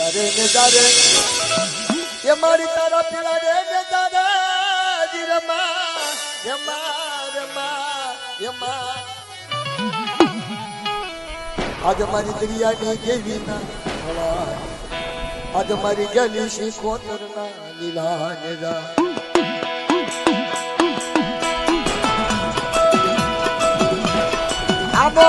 પીલા રે તારે. એ મારી તારા પીલા રે તારા. જી રમા રમા રમા રમા. આજ મારી દરિયાની કેવી ના હવા આજ મારી ગલી શીખોતર ના લીલા નેજા આબો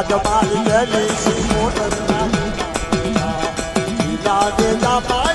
આજ મારી ગલી સી મોટર ના લાગે જા